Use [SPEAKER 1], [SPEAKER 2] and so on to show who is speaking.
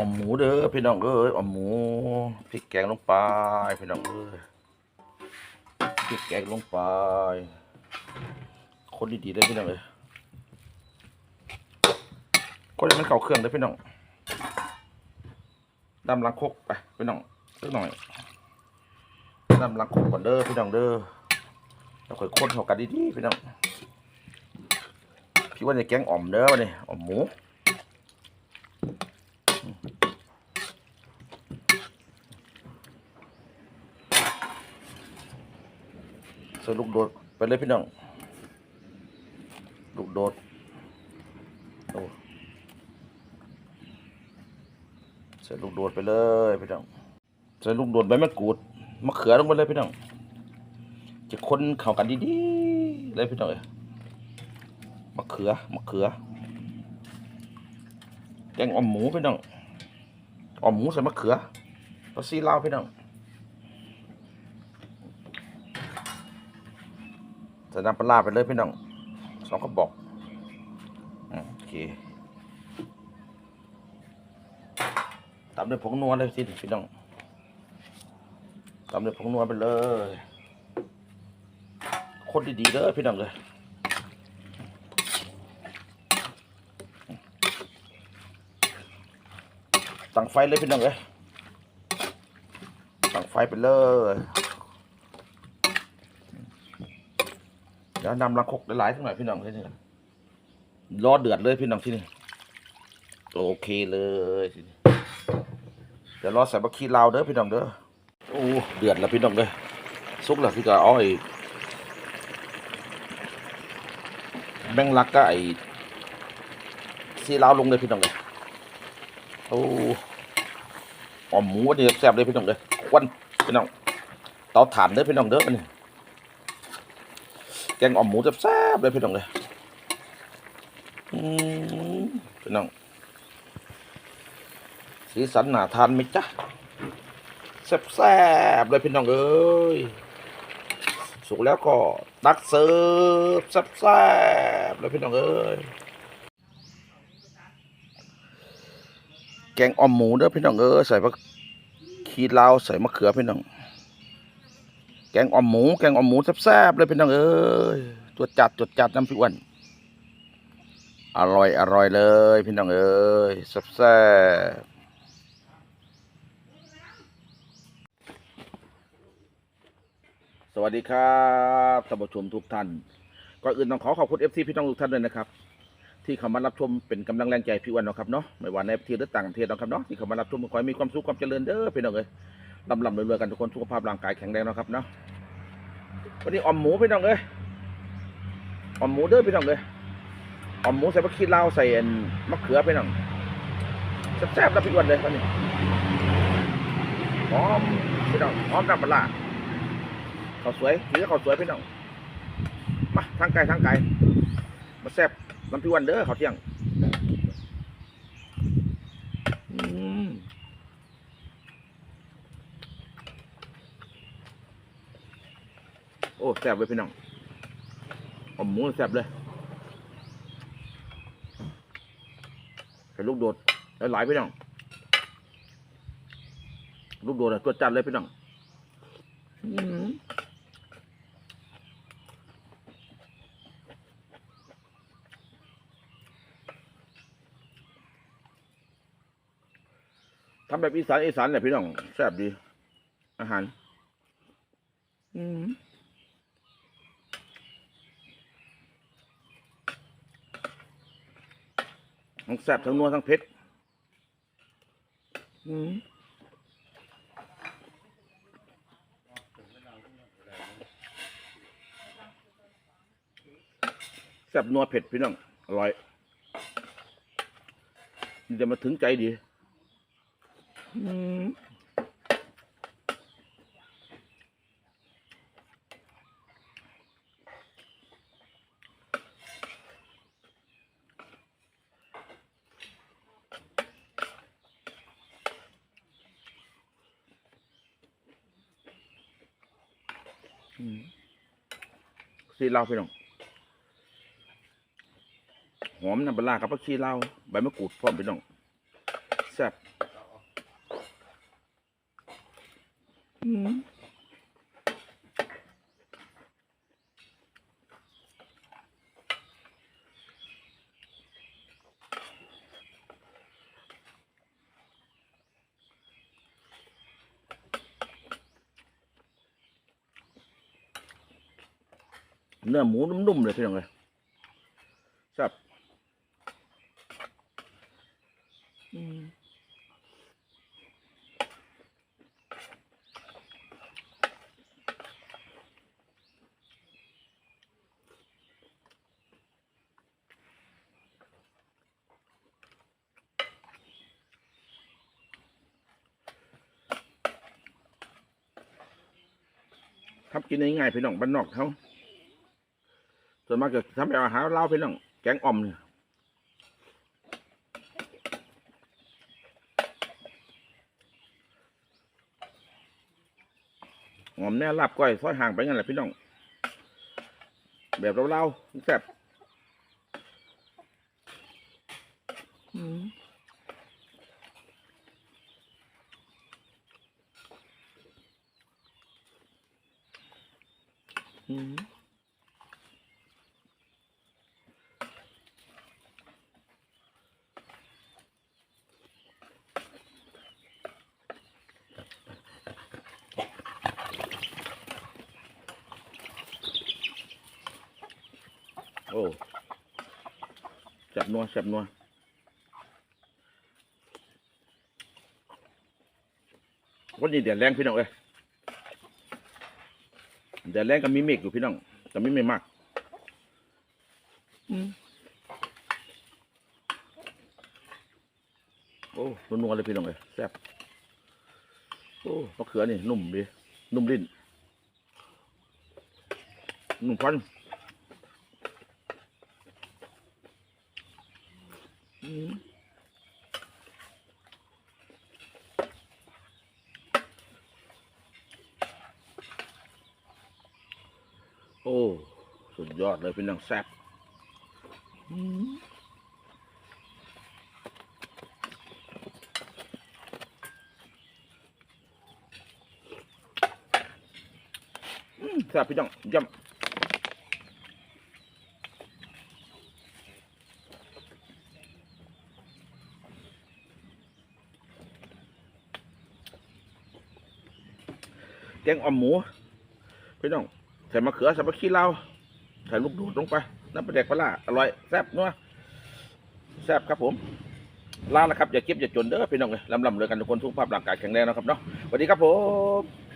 [SPEAKER 1] อมหมูเด้อพี่น้องเอ้ยอมหมูพริกแกงลงไปพี่น้องเอ้ยพริกแกงลงไป คนดีๆเลยพี่น้องเอ้ยคนให้มันเข้าเครื่องเลยพี่น้องดำลังคกไปพี่น้องสักหน่อยดำลังคกก่อนเด้อพี่น้องเด้อแล้วค่อยคนเข้ากันดีๆพี่น้องพี่ว่าจะแกงอ่อมเด้อวะนี่อ่อมหมู ใส่ลูกโดด ไปเลยพี่น้อง ลูกโดด โอ้ใส่ลูกโดดไปเลยพี่น้องใส่ลูกโดดใบมะกรูดมะเขือลงไปเลยพี่น้อง จะคนเข้ากันดีๆเลยพี่น้องเอ้ยมะเขือมะเขือแกงอ่อมหมูพี่น้องอ่อมหมูใส่มะเขือปลาซีลาวพี่น้อง ใส่น้ำปลาไปเลยพี่น้องสองกระบอกโอเคตามด้วยผงนัวเลยสิพี่น้องตามด้วยผงนัวไปเลยคนดีๆเลยพี่น้องเลยตั้งไฟเลยพี่น้องเลยตั้งไฟไปเลย เดี๋ยวนำลังคกหลายๆสักหน่อยพี่น้องที่นี่รอเดือดเลยพี่น้องที่นี่โอเคเลยทีนี้เดี๋ยวรอใส่บะขี้ลาวเด้อพี่น้องเด้อโอ้เดือดแล้วพี่น้องเด้อสุกแล้วพี่ก็อาไอ้แบงลักก็ไอ้ซีลาวลงเลยพี่น้องเลยโอ้หอมหมูนี่แซ่บเลยพี่น้องเลยควันพี่น้องเตาถ่านเด้อพี่น้องเด้ออันนี้ แกงอ่อมหมูแซ่บๆเลยพี่น้องเลยพี่น้อง สีสันหนาทานไหมจ๊ะแซ่บๆเลยพี่น้องเอ้ยสุกแล้วก็ตักเสิร์ฟแซ่บๆเลยพี่น้องเอ้ยแกงอ่อมหมูเด้อพี่น้องเอ้ยใส่ผักขีลาวใส่มะเขือพี่น้อง แกงอ่อมหมู แกงอ่อมหมูแซ่บๆเลยพี่น้องเอ้ยตัวจัดตัวจัดน้ำพี่อ้วนอร่อยอร่อยเลย พี่น้องเอ้ยแซ่บสวัสดีครับท่านผู้ชมทุกท่านก่อนอื่นต้องขอขอบคุณเอฟซีพี่น้องทุกท่านเลยนะครับ ที่เข้ามารับชมเป็นกำลังแรงใจพี่อ้วนเนาะครับเนาะไม่ว่าในประเทศหรือต่างประเทศเนาะครับเนาะที่เข้ามารับชมขอให้มีความสุขความเจริญเด้อพี่น้องเอ้ย ลำลำรวยๆกันทุกคนสุขภาพร่างกายแข็งแรงนะครับเนาะวันนี้ออมหมูพี่น้องเอ้ยออมหมูเด้อพี่น้องเอ้ยออมหมูใส่มะขีลาวใส่มะเขือพี่น้องแซ่บๆแล้วพี่วันเลยวันนี้หอมพี่น้องหอมน้ำปลาข้าวสวยหรือข้าวสวยพี่น้องมาทางไกลทางไกลมาแซ่บน้ำพี่อ้วันเด้อข้าวเที่ยงอืม โอ้แซ่บเลยพี่น้องหอมหมูแซ่บเลยใส่ลูกโดดหลายพี่น้องลูกโดดตัวจัดเลยพี่น้องทำแบบอีสานอีสานเนี่ยพี่น้องแซ่บดี อาหาร อืม ทั้งแซ่บทั้งนัวทั้งเผ็ดอืมแซ่บนัวเผ็ดพี่น้อง อร่อยมันจะมาถึงใจดี อืม ซีเหล่าพี่น้องหอมน้ำปลากับผักชีเล่าใบมะกรูดพร้อมพี่น้องแซ่บ Mm-hmm. เนื้อหมูนุ่มๆเลยพี่น้องเลยครับอืมทำกินง่ายๆพี่น้องบ้านนอกเขา ส่วนมากจะทำแบบอาหารเล่าพี่น้องแกงอ่อมเนี่ยอ่อมแน่ลาบก้อยซอยห่างไปงั้นแหละพี่น้อง แบบเล่าแซ่บอืม อืมโอ้แซ่บนัวแซ่บนัววันนี้เดี๋ยวแรงพี่น้องเอ้ยเดี๋ยวแรงก็มีเมฆอยู่พี่น้องแต่ไม่ไม่มากอืมโอ้นัวๆเลยพี่น้องเอ้ยแซ่บโอ้มะเขือนี่นุ่มดีนุ่มลิ้นนุ่มฟัน อืม โอ้ สุดยอดเลยเป็นนังแซ่บแซ่บพี่น้องย่ำ งอ่อมหมูพี่น้องใส่มะเขือใส่มะขี้เล่าใส่ลูกดูดลงไปน้ำปลาแดกปลาร้าอร่อยแซ่บนัวแซ่บครับผมลาแล้วครับอย่าเก็บอย่าจนเด้อพี่น้องเลยลำลำเลยกันทุกคนทุกภาพร่างกายแข็งแรงนะครับเนาะสวัสดีครับผม